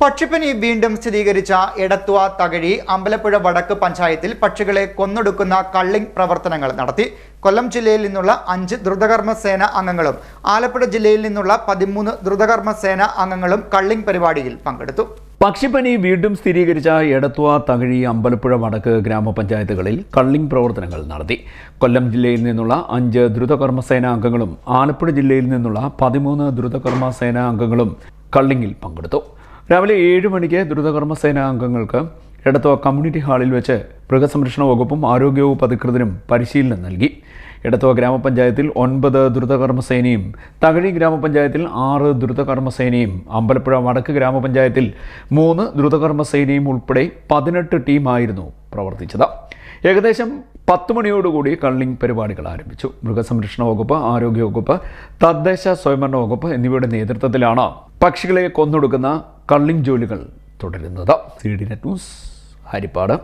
പക്ഷിപ്പനി വീണ്ടും സ്ഥിരീകരിച്ച എടത്വ തകഴി അമ്പലപ്പുഴ വടക്ക് പഞ്ചായത്തിൽ പക്ഷികളെ കൊന്നൊടുക്കുന്ന കള്ളിംഗ് പ്രവർത്തനങ്ങൾ നടത്തി. കൊല്ലം ജില്ലയിൽ നിന്നുള്ള അഞ്ച് ദ്രുതകർമ്മ സേന അംഗങ്ങളും ആലപ്പുഴ ജില്ലയിൽ നിന്നുള്ള പതിമൂന്ന് ദ്രുതകർമ്മ സേന അംഗങ്ങളും കള്ളിംഗ് പരിപാടിയിൽ പങ്കെടുത്തു. പക്ഷിപ്പനി വീണ്ടും സ്ഥിരീകരിച്ച എടത്വ തകഴി അമ്പലപ്പുഴ വടക്ക് ഗ്രാമപഞ്ചായത്തുകളിൽ കള്ളിംഗ് പ്രവർത്തനങ്ങൾ നടത്തി. കൊല്ലം ജില്ലയിൽ നിന്നുള്ള അഞ്ച് ദ്രുതകർമ്മ സേന അംഗങ്ങളും ആലപ്പുഴ ജില്ലയിൽ നിന്നുള്ള പതിമൂന്ന് ദ്രുതകർമ്മ സേന അംഗങ്ങളും കള്ളിങ്ങിൽ പങ്കെടുത്തു. രാവിലെ ഏഴ് മണിക്ക് ദ്രുതകർമ്മ സേനാ അംഗങ്ങൾക്ക് എടത്വ കമ്മ്യൂണിറ്റി ഹാളിൽ വെച്ച് മൃഗസംരക്ഷണ വകുപ്പും ആരോഗ്യവകുപ്പ് അധികൃതരും പരിശീലനം നൽകി. എടത്വ ഗ്രാമപഞ്ചായത്തിൽ ഒൻപത് ദ്രുതകർമ്മ സേനയും തകഴി ഗ്രാമപഞ്ചായത്തിൽ ആറ് ദ്രുതകർമ്മ സേനയും അമ്പലപ്പുഴ വടക്ക് ഗ്രാമപഞ്ചായത്തിൽ മൂന്ന് ദ്രുതകർമ്മ സേനയും ഉൾപ്പെടെ പതിനെട്ട് ടീമായിരുന്നു പ്രവർത്തിച്ചത്. ഏകദേശം പത്ത് മണിയോടുകൂടി കള്ളിംഗ് പരിപാടികൾ ആരംഭിച്ചു. മൃഗസംരക്ഷണ വകുപ്പ് ആരോഗ്യ വകുപ്പ് തദ്ദേശ സ്വയംഭരണ വകുപ്പ് എന്നിവയുടെ നേതൃത്വത്തിലാണ് പക്ഷികളെ കൊന്നൊടുക്കുന്ന കള്ളിംഗ് ജോലികൾ തുടരുന്നത്. C D net news Haripad.